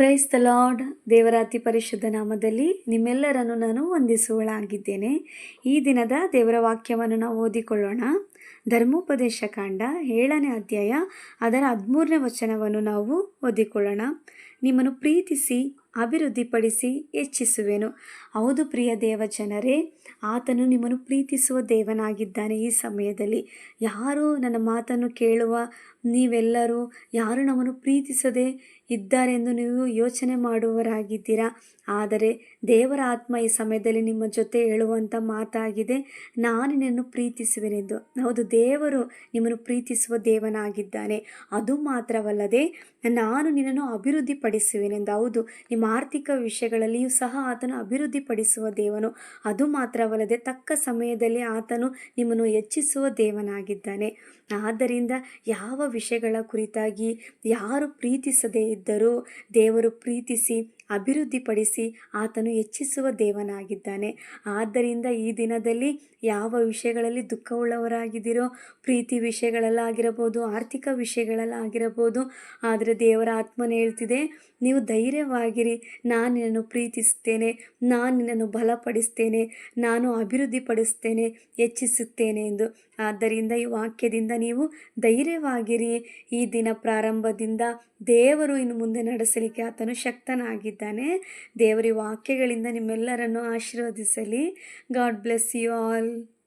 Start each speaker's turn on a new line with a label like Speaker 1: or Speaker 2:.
Speaker 1: Praise the lord ದೇವರಾತಿ ಪರಿಶುದ್ಧ ನಾಮದಲ್ಲಿ ನಿಮ್ಮೆಲ್ಲರನ್ನು ನಾನು ವಂದಿಸುವಳಾಗಿದ್ದೇನೆ. ಈ ದಿನದ ದೇವರ ವಾಕ್ಯವನ್ನು ನಾವು ಓದಿಕೊಳ್ಳೋಣ. ಧರ್ಮೋಪದೇಶ ಕಾಂಡ ಏಳನೇ ಅಧ್ಯಾಯ ಅದರ ಹದಿಮೂರನೇ ವಚನವನ್ನು ನಾವು ಓದಿಕೊಳ್ಳೋಣ. ನಿಮ್ಮನ್ನು ಪ್ರೀತಿಸಿ ಅಭಿವೃದ್ಧಿಪಡಿಸಿ ಹೆಚ್ಚಿಸುವೆನು. ಹೌದು ಪ್ರಿಯ ದೇವ ಜನರೇ ಆತನು ನಿಮ್ಮನ್ನು ಪ್ರೀತಿಸುವ ದೇವನಾಗಿದ್ದಾನೆ ಈ ಸಮಯದಲ್ಲಿ. ಯಾರು ನನ್ನ ಮಾತನ್ನು ಕೇಳುವ ನೀವೆಲ್ಲರೂ ಯಾರು ನಮ್ಮನ್ನು ಪ್ರೀತಿಸದೆ ಇದ್ದಾರೆಂದು ನೀವು ಯೋಚನೆ ಮಾಡುವವರಾಗಿದ್ದೀರಾ? ಆದರೆ ದೇವರ ಆತ್ಮ ಈ ಸಮಯದಲ್ಲಿ ನಿಮ್ಮ ಜೊತೆ ಹೇಳುವಂಥ ಮಾತಾಗಿದೆ. ನಾನು ನಿನ್ನನ್ನು ಪ್ರೀತಿಸುವೆನೆಂದು. ಹೌದು, ದೇವರು ನಿಮ್ಮನ್ನು ಪ್ರೀತಿಸುವ ದೇವನಾಗಿದ್ದಾನೆ. ಅದು ಮಾತ್ರವಲ್ಲದೆ ನಾನು ನಿನ್ನನ್ನು ಅಭಿವೃದ್ಧಿಪಡಿಸುವೆನೆಂದು. ಹೌದು ಆರ್ಥಿಕ ವಿಷಯಗಳಲ್ಲಿಯೂ ಸಹ ಆತನು ಅಭಿವೃದ್ಧಿಪಡಿಸುವ ದೇವನು. ಅದು ಮಾತ್ರವಲ್ಲದೆ ತಕ್ಕ ಸಮಯದಲ್ಲಿ ಆತನು ನಿಮ್ಮನ್ನು ಹೆಚ್ಚಿಸುವ ದೇವನಾಗಿದ್ದಾನೆ. ಆದ್ದರಿಂದ ಯಾವ ವಿಷಯಗಳ ಕುರಿತಾಗಿ ಯಾರು ಪ್ರೀತಿಸದೇ ಇದ್ದರೂ ದೇವರು ಪ್ರೀತಿಸಿ ಅಭಿವೃದ್ಧಿಪಡಿಸಿ ಆತನು ಹೆಚ್ಚಿಸುವ ದೇವನಾಗಿದ್ದಾನೆ. ಆದ್ದರಿಂದ ಈ ದಿನದಲ್ಲಿ ಯಾವ ವಿಷಯಗಳಲ್ಲಿ ದುಃಖವುಳ್ಳವರಾಗಿದ್ದೀರೋ, ಪ್ರೀತಿ ವಿಷಯಗಳಲ್ಲಾಗಿರಬಹುದು, ಆರ್ಥಿಕ ವಿಷಯಗಳಲ್ಲಾಗಿರಬಹುದು, ಆದರೆ ದೇವರ ಆತ್ಮನ ಹೇಳ್ತಿದೆ, ನೀವು ಧೈರ್ಯವಾಗಿರಿ, ನಾನು ನಿನ್ನನ್ನು ಪ್ರೀತಿಸುತ್ತೇನೆ ನಾನು ನಿನ್ನನ್ನು ಬಲಪಡಿಸ್ತೇನೆ, ನಾನು ಅಭಿವೃದ್ಧಿಪಡಿಸ್ತೇನೆ, ಹೆಚ್ಚಿಸುತ್ತೇನೆ ಎಂದು. ಆದ್ದರಿಂದ ಈ ವಾಕ್ಯದಿಂದ ನೀವು ಧೈರ್ಯವಾಗಿರಿ. ಈ ದಿನ ಪ್ರಾರಂಭದಿಂದ ದೇವರು ಇನ್ನು ಮುಂದೆ ನಡೆಸಲಿಕ್ಕೆ ಆತನು ಶಕ್ತನಾಗಿದ್ದಾನೆ. ದೇವರ ದೇವರಿ ವಾಕ್ಯಗಳಿಂದ ನಿಮ್ಮೆಲ್ಲರನ್ನು ಆಶೀರ್ವದಿಸಲಿ. God bless you all